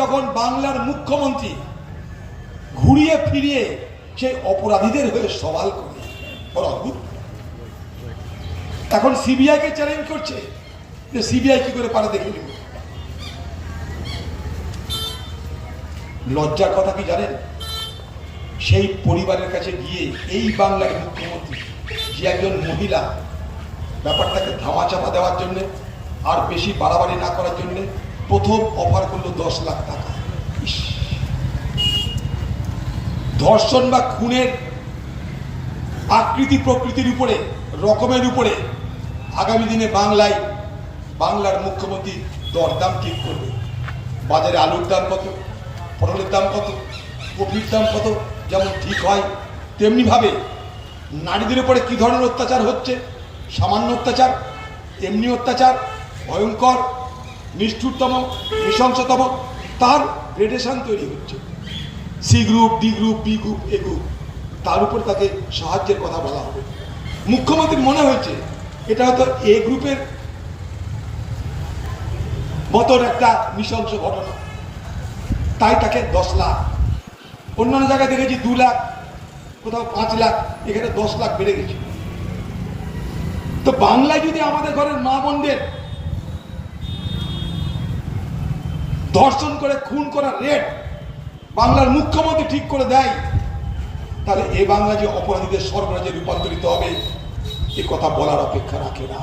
যখন বাংলার মুখ্যমন্ত্রী ঘুরিয়ে ফিরিয়ে সেই অপরাধীদের হয়ে সওয়াল করে, বড় অদ্ভুত। এখন সিবিআই কে চ্যালেঞ্জ করছে যে সিবিআই কি করে পারে দেখে নিব। লজ্জার কথা কি জানেন? সেই পরিবারের কাছে গিয়ে এই বাংলার মুখ্যমন্ত্রী যে একজন মহিলা, ব্যাপারটাকে ধামাচাপা দেওয়ার জন্য আর বেশি বাড়াবাড়ি না করার জন্য প্রথম অফার করল দশ লাখ টাকা। ধর্ষণ বা খুনের আকৃতি প্রকৃতির উপরে, রকমের উপরে আগামী দিনে বাংলায় বাংলার মুখ্যমন্ত্রী দরদাম ঠিক করবে। বাজারে আলুর দাম কত? পটলের দাম কত? কপির দাম কত? যেমন ঠিক হয়, তেমনিভাবে নারীদের উপরে কী ধরনের অত্যাচার হচ্ছে? সামান্য অত্যাচার এমনি অত্যাচার, ভয়ঙ্কর। নিষ্ঠুরতম, নৃশংসতম, তার গ্রেডেশন তৈরি হচ্ছে। C group, D group B group, A group, তার উপর তাকে সাহায্যের কথা বলা হবে। মুখ্যমন্ত্রীর মনে হয়েছে, এটা হয়তো এ গ্রুপের মতন একটা নৃশংস ঘটনা। তাই তাকে দশ লাখ। অন্যান্য জায়গায় দেখেছি দু লাখ, কোথাও পাঁচ লাখ, এখানে দশ লাখ বেড়ে গেছে। তো বাংলায় যদি আমাদের ঘরের মা বোনদের ধর্ষণ করে, খুন করার রেট বাংলার মুখ্যমন্ত্রী ঠিক করে দেয়, তাহলে এ বাংলা যে অপরাধীদের সর্বরাজ্যে রূপান্তরিত হবে, এ কথা বলার অপেক্ষা রাখে না।